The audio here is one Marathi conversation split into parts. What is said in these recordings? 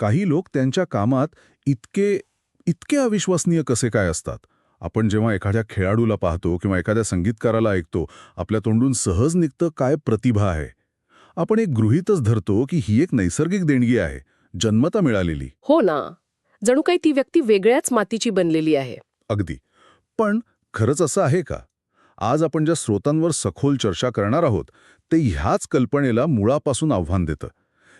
काही लोक त्यांच्या कामात इतके इतके अविश्वसनीय कसे काय असतात? आपण जेव्हा एखाद्या खेळाडूला पाहतो किंवा एखाद्या संगीतकाराला ऐकतो आपल्या तोंडून सहज निघतं काय प्रतिभा आहे? आपण एक गृहीतच धरतो की ही एक नैसर्गिक देणगी आहे जन्मता मिळालेली. हो ना. जणू काही ती व्यक्ती वेगळ्याच मातीची बनलेली आहे. अगदी. पण खरंच असं आहे का? आज आपण ज्या स्रोतांवर सखोल चर्चा करणार आहोत ते ह्याच कल्पनेला मुळापासून आव्हान देतं.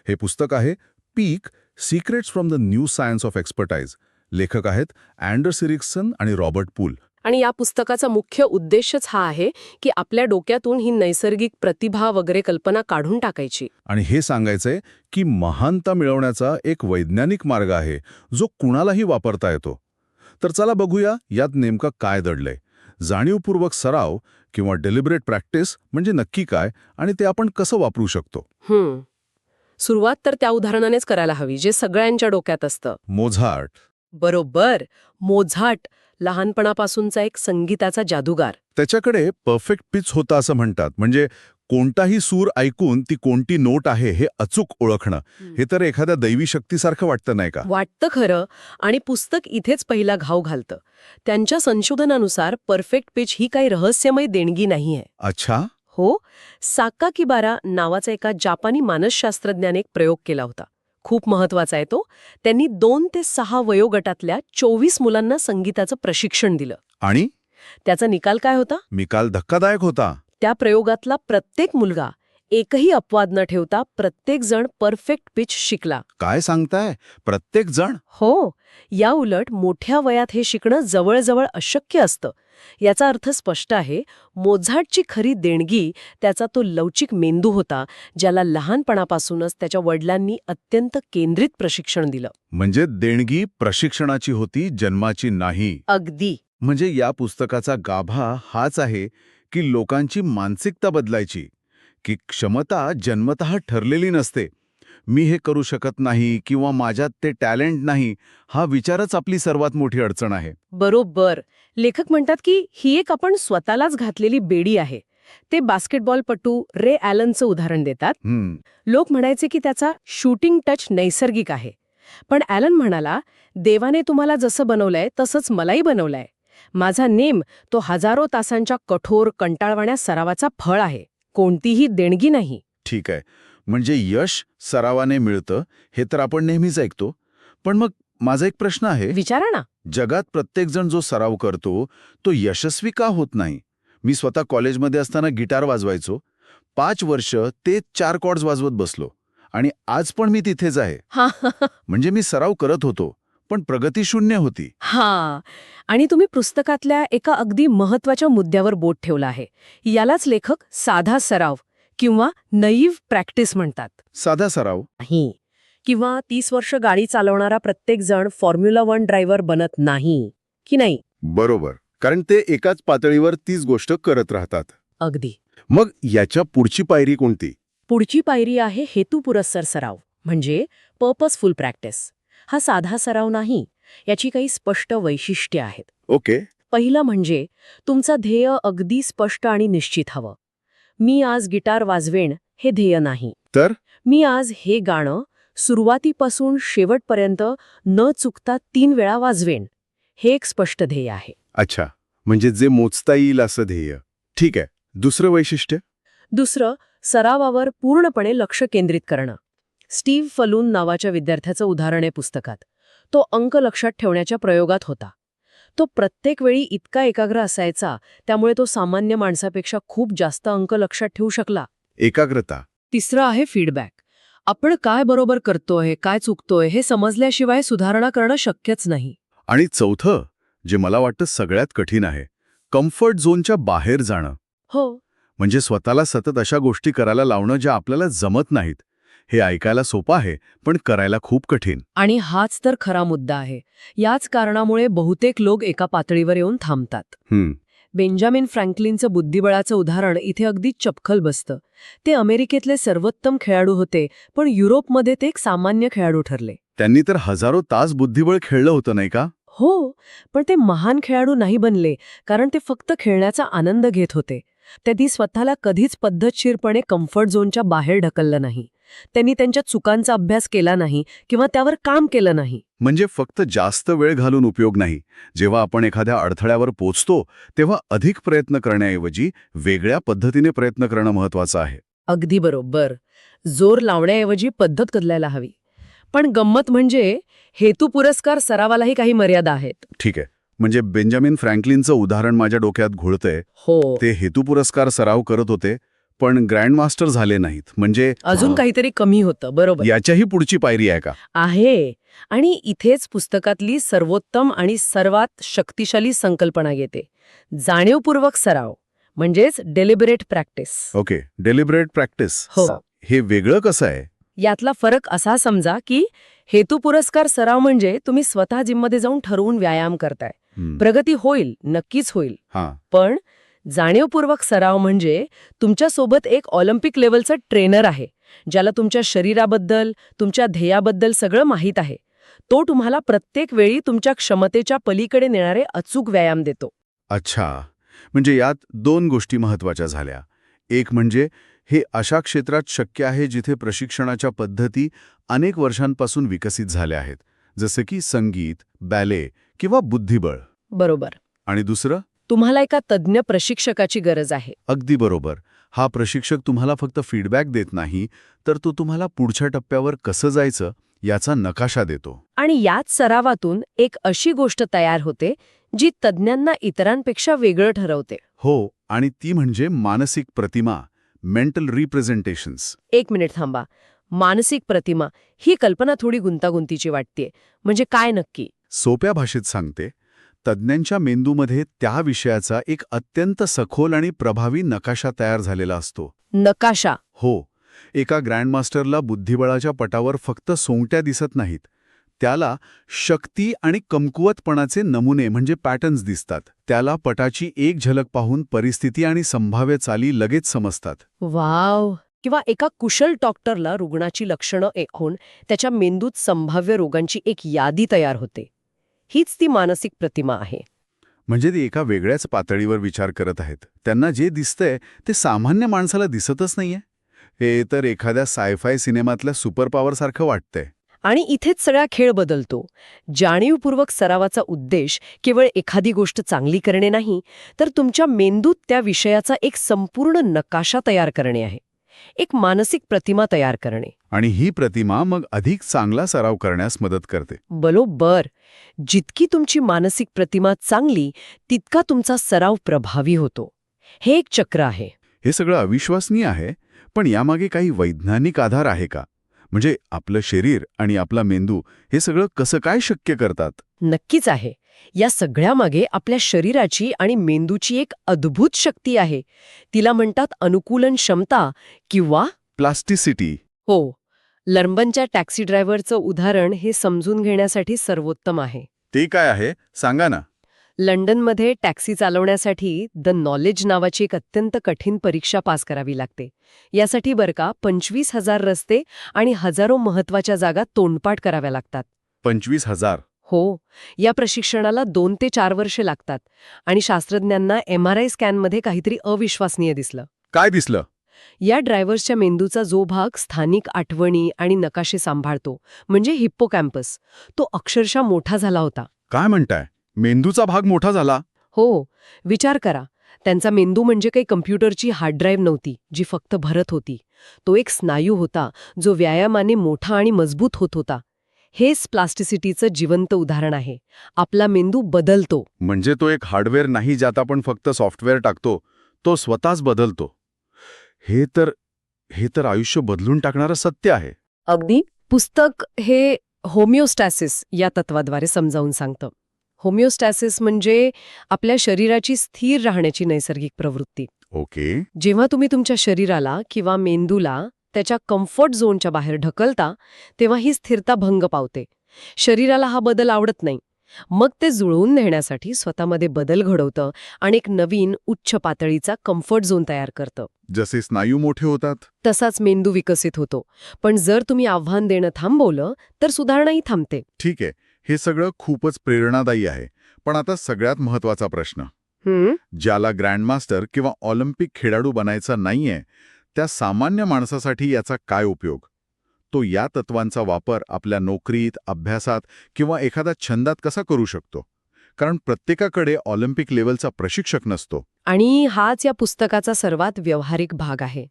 हे पुस्तक आहे peak secrets from the new science of expertise लेखक आहेत अँडर सिरिक्सन आणि रॉबर्ट पूल. आणि या पुस्तकाचा मुख्य उद्देशच हा आहे की आपल्या डोक्यातून ही नैसर्गिक प्रतिभा वगैरे कल्पना काढून टाकायची. आणि हे सांगायचंय की महानता मिळवण्याचा एक वैज्ञानिक मार्ग आहे जो कुणालाही वापरता येतो. तर चला बघूया यात नेमकं काय दडलंय. जाणीवपूर्वक सराव किंवा डेलिबरेट प्रॅक्टिस म्हणजे नक्की काय आणि ते आपण कसं वापरू शकतो? सुरुवात तर त्या उदाहरणानेच करायला हवी जे सगळ्यांच्या डोक्यात असतं. मोझार्ट. बरोबर. मोझाट लहानपणापासूनचा एक संगीताचा जादूगार. त्याच्याकडे परफेक्ट पिच होता असं म्हणतात. म्हणजे कोणताही सूर ऐकून ती कोणती नोट आहे हे अचूक ओळखणं. हे तर एखाद्या दैवी शक्तीसारखं वाटतं नाही का? वाटतं खरं आणि पुस्तक इथेच पहिला घाव घालतं. त्यांच्या संशोधनानुसार परफेक्ट पिच ही काही रहस्यमय देणगी नाहीये. अच्छा. हो साकाकिबारा नावाचा एका जापानी मानसशास्त्रज्ञाने एक प्रयोग केला होता. खूप महत्त्वाचा आहे तो. त्यांनी दोन ते सहा वयोगटातल्या चोवीस मुलांना संगीताचं प्रशिक्षण दिलं. आणि? त्याचा निकाल काय होता? निकाल धक्कादायक होता. त्या प्रयोगातला प्रत्येक मुलगा एकही अपवाद न ठेवता प्रत्येक जण परफेक्ट पिच शिकला. काय सांगताय? प्रत्येक जण? हो या उलट मोठ्या वयात हे शिकणं जवळजवळ अशक्य असतं. याचा अर्थ स्पष्ट आहे मोझाटची खरी देणगी त्याचा तो लवचिक मेंदू होता ज्याला लहानपणापासूनच त्याच्या वडिलांनी अत्यंत केंद्रित प्रशिक्षण दिलं. म्हणजे देणगी प्रशिक्षणाची होती जन्माची नाही. अगदी. म्हणजे या पुस्तकाचा गाभा हाच आहे की लोकांची मानसिकता बदलायची. की क्षमता जन्मतः ठरलेली नसते. मी हे करू शकत नाही किंवा माझ्यात ते टॅलेंट नाही हा विचारच आपली सर्वात मोठी अडचण आहे. बरोबर. लेखक म्हणतात की ही एक आपण स्वतःलाच घातलेली बेडी आहे. ते बास्केटबॉलपटू रे ॲलनचं उदाहरण देतात. लोक म्हणायचे की त्याचा शूटिंग टच नैसर्गिक आहे. पण ॲलन म्हणाला देवाने तुम्हाला जसं बनवलंय तसंच मलाही बनवलंय. माझा नेम तो हजारो तासांच्या कठोर कंटाळवाण्या सरावाचा फळ आहे. कोणतीही देणगी नाही. ठीक आहे. म्हणजे यश सरावाने मिळतं हे तर आपण नेहमीच ऐकतो. पण मग माझा एक प्रश्न आहे. विचारा ना. जगात प्रत्येकजण जो सराव करतो तो यशस्वी का होत नाही? मी स्वतः कॉलेजमध्ये असताना गिटार वाजवायचो. पाच वर्ष ते चार कॉर्ड्स वाजवत बसलो. आणि आज पण मी तिथेच आहे. म्हणजे मी सराव करत होतो. पण प्रगती शून्य होती. हा. आणि तुम्ही पुस्तकातल्या एका अगदी महत्त्वाच्या मुद्द्यावर बोट ठेवला आहे. यालाच लेखक साधा सराव किंवा नईव प्रॅक्टिस म्हणतात. साधा सराव? नाही. किंवा तीस वर्ष गाडी चालवणारा प्रत्येक जण फॉर्म्युला वन ड्रायव्हर बनत नाही. की नाही? बरोबर. कारण ते एकाच पातळीवर तीच गोष्ट करत राहतात. अगदी. मग याच्या पुढची पायरी कोणती? पुढची पायरी आहे हेतुपुरस्सर सराव म्हणजे पर्पजफुल प्रॅक्टिस हा साधा सराव नाही याची काही स्पष्ट वैशिष्ट्ये आहेत. ओके. पहिलं म्हणजे तुमचं ध्येय अगदी स्पष्ट आणि निश्चित हवं. मी आज गिटार वाजवेन हे ध्येय नाही. तर? मी आज हे गाणं सुरुवातीपासून शेवटपर्यंत न चुकता तीन वेळा वाजवेन हे एक स्पष्ट ध्येय आहे. अच्छा म्हणजे जे मोजता येईल असं ध्येय. ठीक आहे दुसरं वैशिष्ट्य? दुसरं सरावावर पूर्णपणे लक्ष केंद्रित करणं. स्टीव्ह फलून नावाच्या विद्यार्थ्याचं उदाहरण आहे पुस्तकात. तो अंक लक्षात ठेवण्याच्या प्रयोगात होता. तो प्रत्येक वेळी इतका एकाग्र असायचा त्यामुळे तो सामान्य माणसापेक्षा खूप जास्त अंक लक्षात ठेवू शकला. एकाग्रता. तिसरं आहे फीडबॅक. आपण काय बरोबर करतोय काय चुकतोय हे समजल्याशिवाय सुधारणा करणं शक्यच नाही. आणि चौथं जे मला वाटतं सगळ्यात कठीण आहे कम्फर्ट झोनच्या बाहेर जाणं. हो. म्हणजे स्वतःला सतत अशा गोष्टी करायला लावणं ज्या आपल्याला जमत नाहीत. हे ऐकायला सोपं आहे पण करायला खूप कठीण. आणि हाच तर खरा मुद्दा आहे. याच कारणामुळे बहुतेक लोक एका पातळीवर येऊन थांबतात. बेंजामिन फ्रँकलिनचं बुद्धिबळाचं उदाहरण इथे अगदी चपखल बसतं. ते अमेरिकेतले सर्वोत्तम खेळाडू होते पण युरोपमध्ये ते एक सामान्य खेळाडू ठरले. त्यांनी तर हजारो तास बुद्धिबळ खेळलं होतं नाही का? हो पण ते महान खेळाडू नाही बनले कारण ते फक्त खेळण्याचा आनंद घेत होते. त्यांनी स्वतःला कधीच पद्धतशीरपणे कम्फर्ट झोनच्या बाहेर ढकललं नाही. त्यांनी त्यांच्या चुकांचा अभ्यास केला नाही किंवा त्यावर काम केलं नाही. म्हणजे फक्त जास्त वेळ घालून उपयोग नाही. जेव्हा आपण एखाद्या अडथळ्यावर पोचतो तेव्हा अधिक प्रयत्न करण्याऐवजी वेगळ्या पद्धतीने प्रयत्न करणं महत्वाचं आहे. अगदी बरोबर. जोर लावण्याऐवजी पद्धत बदलायला हवी. पण गंमत म्हणजे हेतू पुरस्कार सरावालाही काही मर्यादा आहेत. ठीक आहे. म्हणजे बेंजामिन फ्रँकलिनचं उदाहरण माझ्या डोक्यात घोळतंय. हो. ते हेतू पुरस्कार सराव करत होते पण ग्रँडमास्टर झाले नाहीत. म्हणजे अजून काहीतरी कमी होतं बरोबर. याच्याही पुढची पायरी आहे का? आहे. आणि इथेच पुस्तकातली सर्वोत्तम आणि सर्वात शक्तिशाली संकल्पना येते जाणीवपूर्वक सराव म्हणजेच deliberate practice okay. Deliberate practice हो. हे वेगळं कसं आहे? यातला फरक असा समजा की हेतू पुरस्कार सराव म्हणजे तुम्ही स्वतः जिममध्ये जाऊन ठरवून व्यायाम करताय. प्रगती होईल नक्कीच होईल. पण जाणीवपूर्वक सराव म्हणजे तुमच्यासोबत एक ऑलिम्पिक लेवलचा ट्रेनर आहे ज्याला तुमच्या शरीराबद्दल तुमच्या ध्येयाबद्दल सगळं माहीत आहे. तो तुम्हाला प्रत्येक वेळी तुमच्या क्षमतेच्या पलीकडे नेणारे अचूक व्यायाम देतो. अच्छा. म्हणजे यात दोन गोष्टी महत्त्वाच्या झाल्या. एक म्हणजे हे अशा क्षेत्रात शक्य आहे जिथे प्रशिक्षणाच्या पद्धती अनेक वर्षांपासून विकसित झाल्या आहेत जसे की संगीत बॅले किंवा बुद्धिबळ. बरोबर. आणि दुसरं? तुम्हाला एका तज्ज्ञ प्रशिक्षकाची गरज आहे. अगदी बरोबर. हा प्रशिक्षक तुम्हाला फक्त फीडबॅक देत नाही तर तो तुम्हाला पुढच्या टप्प्यावर कसं जायचं याचा नकाशा देतो. आणि याच सरावातून एक अशी गोष्ट तयार होते जी तज्ज्ञांना इतरांपेक्षा वेगळं ठरवते. हो आणि ती म्हणजे मानसिक प्रतिमा मेंटल रिप्रेझेंटेशन्स एक मिनिट थांबा. मानसिक प्रतिमा ही कल्पना थोडी गुंतागुंतीची वाटतेय. म्हणजे काय नक्की? सोप्या भाषेत सांगते तज्ज्ञांच्या मेंदूमध्ये त्या विषयाचा एक अत्यंत सखोल आणि प्रभावी नकाशा तयार झालेला असतो. नकाशा. हो एका ग्रँडमास्टरला बुद्धिबळाच्या पटावर फक्त सोंगट्या दिसत नाहीत. त्याला शक्ती आणि कमकुवतपणाचे नमुने म्हणजे पॅटर्न्स दिसतात. त्याला पटाची एक झलक पाहून परिस्थिती आणि संभाव्य चाली लगेच समजतात. वाव! किंवा एका कुशल डॉक्टरला रुग्णाची लक्षणं ऐकून त्याच्या मेंदूत संभाव्य रोगांची एक यादी तयार होते. हीच ती मानसिक प्रतिमा आहे. म्हणजे ते एका वेगळ्याच पातळीवर विचार करत आहेत. त्यांना जे दिसतंय ते सामान्य माणसाला दिसतच नाहीये. हे तर एखाद्या सायफाय सिनेमातल्या सुपर पॉवरसारखं वाटतंय. आणि इथेच सगळा खेळ बदलतो. जाणीवपूर्वक सरावाचा उद्देश केवळ एखादी गोष्ट चांगली करणे नाही तर तुमच्या मेंदूत त्या विषयाचा एक संपूर्ण नकाशा तयार करणे आहे. एक मानसिक प्रतिमा तयार करणे. आणि ही प्रतिमा मग अधिक चांगला सराव करण्यास मदत करते. बरोबर. जितकी तुमची मानसिक प्रतिमा चांगली तितका तुमचा सराव प्रभावी होतो. हे एक चक्र आहे. हे सगळं अविश्वसनीय आहे पण यामागे काही वैज्ञानिक आधार आहे का? म्हणजे आपलं शरीर आणि आपला मेंदू हे सगळं कसं काय शक्य करतात? नक्कीच आहे. या सगळ्यामागे आपल्या शरीराची आणि मेंदूची एक अद्भुत शक्ती आहे. तिला म्हणतात अनुकूलन क्षमता किंवा प्लास्टिसिटी. हो लर्बनच्या टॅक्सी ड्रायव्हरचं उदाहरण हे समजून घेण्यासाठी सर्वोत्तम आहे. ते काय आहे? सांगा ना. लंडनमध्ये टॅक्सी चालवण्यासाठी द नॉलेज नावाची एक अत्यंत कठीण परीक्षा पास करावी लागते. यासाठी बरं का पंचवीस हजार रस्ते आणि हजारो महत्त्वाच्या जागा तोंडपाठ कराव्या लागतात. पंचवीस हजार. हो या प्रशिक्षणाला दोन ते चार वर्षे लागतात आणि शास्त्रज्ञांना एम आर आय स्कॅनमध्ये काहीतरी अविश्वसनीय दिसलं. काय दिसलं? या ड्रायव्हर्सच्या मेंदूचा जो भाग स्थानिक आठवणी आणि नकाशे सांभाळतो म्हणजे हिप्पोकॅम्पस तो अक्षरशः मोठा झाला होता. काय म्हणताय? मेंदूचा भाग मोठा झाला? हो विचार करा. त्यांचा मेंदू म्हणजे काही कम्प्युटरची हार्ड ड्राईव्ह नव्हती जी फक्त भरत होती. तो एक स्नायू होता जो व्यायामाने मोठा आणि मजबूत होत होता. हेच प्लास्टिसिटीचं जिवंत उदाहरण आहे. आपला मेंदू बदलतो. म्हणजे तो एक हार्डवेअर नाही ज्यात आपण फक्त सॉफ्टवेअर टाकतो तो स्वतःच बदलतो. हे तर हे तर आयुष्य बदलून टाकणारं सत्य आहे. अगदी पुस्तक हे होमिओस्टॅसिस या तत्वाद्वारे समजावून सांगतं. होमिओस्टॅसिस म्हणजे आपल्या शरीराची स्थिर राहण्याची नैसर्गिक प्रवृत्ती. ओके. जेव्हा तुम्ही तुमच्या शरीराला किंवा मेंदूला त्याच्या कम्फर्ट झोनच्या बाहेर ढकलता तेव्हा ही स्थिरता भंग पावते. शरीराला हा बदल आवडत नाही. मग ते जुळवून नेण्यासाठी स्वतःमध्ये बदल घडवतं आणि एक नवीन उच्च पातळीचा कम्फर्ट झोन तयार करतं. जसे स्नायू मोठे होतात. तसाच मेंदू विकसित होतो. पण जर तुम्ही आव्हान देणं थांबवलं तर सुधारणाही थांबते. ठीक आहे. हे सगळं खूपच प्रेरणादायी आहे. पण आता सगळ्यात महत्त्वाचा प्रश्न? ज्याला ग्रँडमास्टर किंवा ऑलिम्पिक खेळाडू बनायचा नाहीये त्या सामान्य माणसासाठी याचा काय उपयोग? तो या तत्वांचा वापर आपल्या नोकरीत अभ्यासात किंवा एखाद्या छंदात कसा करू शकतो? कारण प्रत्येकाकडे ऑलिम्पिक लेवलचा प्रशिक्षक नसतो. आणि हाच या पुस्तकाचा सर्वात व्यावहारिक भाग आहे.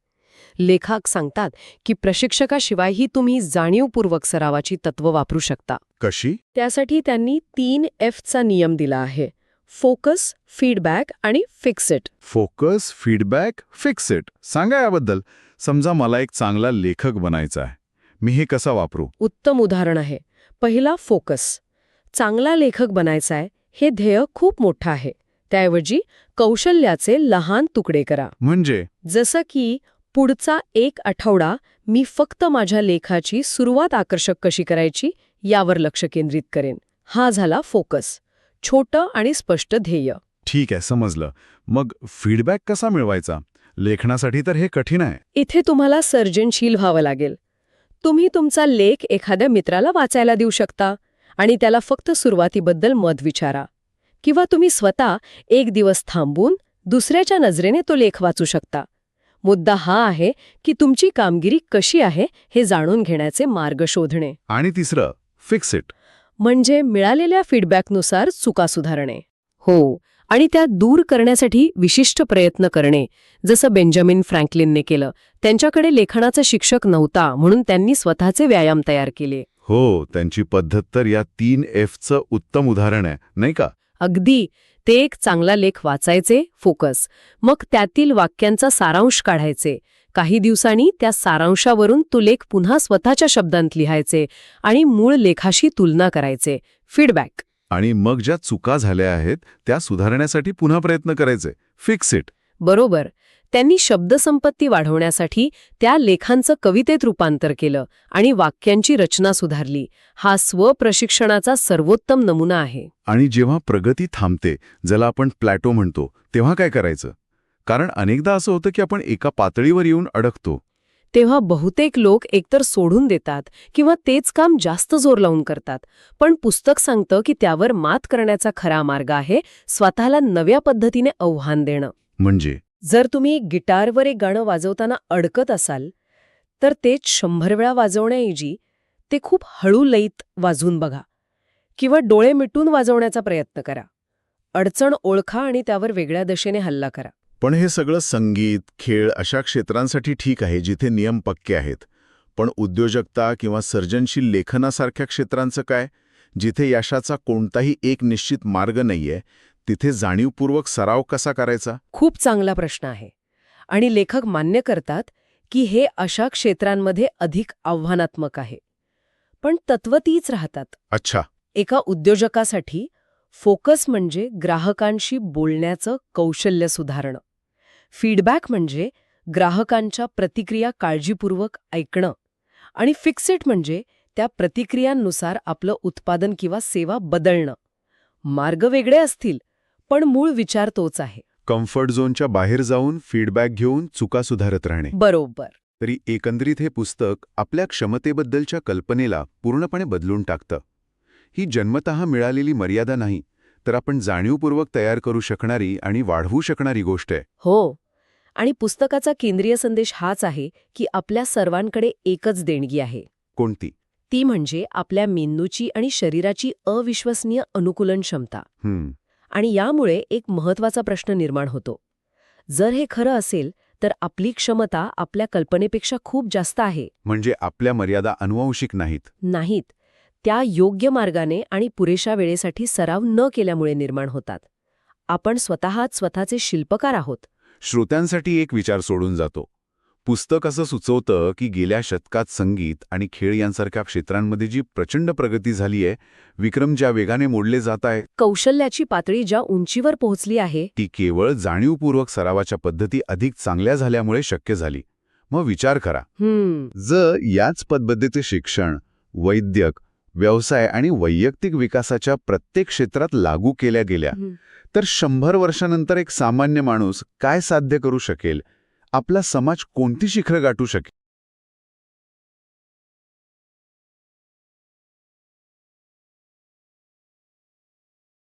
लेखक सांगतात की प्रशिक्षकाशिवायही तुम्ही जाणीवपूर्वक सरावाची तत्व वापरू शकता. कशी? त्यासाठी त्यांनी तीन एफचा नियम दिला आहे. फोकस फीडबॅक आणि fix it focus feedback fix it सांगा याबद्दल. समजा मला एक चांगला लेखक बनायचा आहे. मी हे कसा वापरू? उत्तम उदाहरण आहे. पहिला फोकस चांगला लेखक बनायचा आहे. हे ध्येय खूप मोठं आहे. त्याऐवजी कौशल्याचे लहान तुकडे करा. म्हणजे? जसं की पुढचा एक आठवडा मी फक्त माझ्या लेखाची सुरुवात आकर्षक कशी करायची यावर लक्ष केंद्रित करेन. हा झाला फोकस छोटं आणि स्पष्ट ध्येय. ठीक आहे समजलं. मग फीडबॅक कसा मिळवायचा? लेखनासाठी तर हे कठीण आहे. इथे तुम्हाला सर्जनशील व्हावं लागेल. तुम्ही तुमचा लेख एखाद्या मित्राला वाचायला देऊ शकता आणि त्याला फक्त सुरुवातीबद्दल मत विचारा. किंवा तुम्ही स्वतः एक दिवस थांबून दुसऱ्याच्या नजरेने तो लेख वाचू शकता. मुद्दा हा आहे की तुमची कामगिरी कशी आहे हे जाणून घेण्याचे मार्ग शोधणे. आणि तिसरं फिक्स इट म्हणजे मिळालेल्या फीडबॅकनुसार चुका सुधारणे. हो आणि त्या दूर करण्यासाठी विशिष्ट प्रयत्न करणे जसं बेंजामिन फ्रँकलिनने केलं. त्यांच्याकडे लेखनाचा शिक्षक नव्हता म्हणून त्यांनी स्वतःचे व्यायाम तयार केले. हो त्यांची पद्धत तर या तीन एफचं उत्तम उदाहरण आहे नाही का? अगदी. ते एक चांगला लेख वाचायचे फोकस. मग त्यातील वाक्यांचा सारांश काढायचे. काही दिवसांनी त्या सारांशावरून तो लेख पुन्हा स्वतःच्या शब्दांत लिहायचे आणि मूळ लेखाशी तुलना करायचे. फीडबॅक आणि मग ज्या चुका झाल्या आहेत त्या सुधारण्यासाठी पुन्हा प्रयत्न करायचे. फिक्स इट बरोबर. त्यांनी शब्दसंपत्ती वाढवण्यासाठी त्या लेखांचं कवितेत रूपांतर केलं आणि वाक्यांची रचना सुधारली. हा स्वप्रशिक्षणाचा सर्वोत्तम नमुना आहे. आणि जेव्हा प्रगती थांबते ज्याला आपण प्लॅटो म्हणतो तेव्हा काय करायचं? कारण अनेकदा असं होतं की आपण एका पातळीवर येऊन अडकतो. तेव्हा बहुतेक लोक एकतर सोडून देतात किंवा तेच काम जास्त जोर लावून करतात. पण पुस्तक सांगतं की त्यावर मात करण्याचा खरा मार्ग आहे स्वतःला नव्या पद्धतीने आव्हान देणं. म्हणजे? जर तुम्ही गिटारवर एक गाणं वाजवताना अडकत असाल तर तेच शंभर वेळा वाजवण्याऐवजी ते खूप हळू लईत वाजवून बघा किंवा डोळे मिटून वाजवण्याचा प्रयत्न करा. अडचण ओळखा आणि त्यावर वेगळ्या दिशेने हल्ला करा. पण हे सगळं संगीत खेळ अशा क्षेत्रांसाठी ठीक आहे जिथे नियम पक्के आहेत. पण उद्योजकता किंवा सर्जनशील लेखनासारख्या क्षेत्रांचं काय? जिथे यशाचा कोणताही एक निश्चित मार्ग नाहीये तिथे जाणीवपूर्वक सराव कसा करायचा? खूप चांगला प्रश्न आहे. आणि लेखक मान्य करतात की हे अशा क्षेत्रांमध्ये अधिक आव्हानात्मक आहे. पण तत्व तीच राहतात. अच्छा. एका उद्योजकासाठी फोकस म्हणजे ग्राहकांशी बोलण्याचं कौशल्य सुधारणं. फीडबॅक म्हणजे ग्राहकांच्या प्रतिक्रिया काळजीपूर्वक ऐकणं आणि फिक्सेट म्हणजे त्या प्रतिक्रियांनुसार आपलं उत्पादन किंवा सेवा बदलणं. मार्ग वेगळे असतील पण मूळ विचार तोच आहे. कम्फर्ट झोनच्या बाहेर जाऊन फीडबॅक घेऊन चुका सुधारत राहणे. बरोबर. तरी एकंदरीत हे पुस्तक आपल्या क्षमतेबद्दलच्या कल्पनेला पूर्णपणे बदलून टाकतं. ही जन्मतः मिळालेली मर्यादा नाही तर आपण जाणीवपूर्वक तयार करू शकणारी आणि वाढवू शकणारी गोष्ट आहे. हो. आणि पुस्तकाचा केंद्रीय संदेश हाच आहे की आपल्या सर्वांकडे एकच देणगी आहे. कोणती? ती म्हणजे आपल्या मेंदूची आणि शरीराची अविश्वसनीय अनुकूलन क्षमता हम्म. आणि यामुळे एक महत्त्वाचा प्रश्न निर्माण होतो. जर हे खरं असेल तर आपली क्षमता आपल्या कल्पनेपेक्षा खूप जास्त आहे. म्हणजे आपल्या मर्यादा अनुवंशिक नाहीत. नाहीत. त्या योग्य मार्गाने आणि पुरेशा वेळेसाठी सराव न केल्यामुळे निर्माण होतात. आपण स्वतःच स्वतःचे शिल्पकार आहोत. श्रोत्यांसाठी एक विचार सोडून जातो. पुस्तक असं सुचवतं की गेल्या शतकात संगीत आणि खेळ यांसारख्या क्षेत्रांमध्ये जी प्रचंड प्रगती झाली आहे विक्रम ज्या वेगाने मोडले जात आहे कौशल्याची पातळी ज्या उंचीवर पोहोचली आहे ती केवळ जाणीवपूर्वक सरावाच्या पद्धती अधिक चांगल्या झाल्यामुळे शक्य झाली. मग विचार करा. जर याच पद्धतीचे शिक्षण वैद्यक व्यवसाय आणि वैयक्तिक विकासाच्या प्रत्येक क्षेत्रात लागू केल्या गेल्या. तर शंभर वर्षानंतर एक सामान्य माणूस काय साध्य करू शकेल? आपला समाज कोणती शिखरं गाठू शकेल?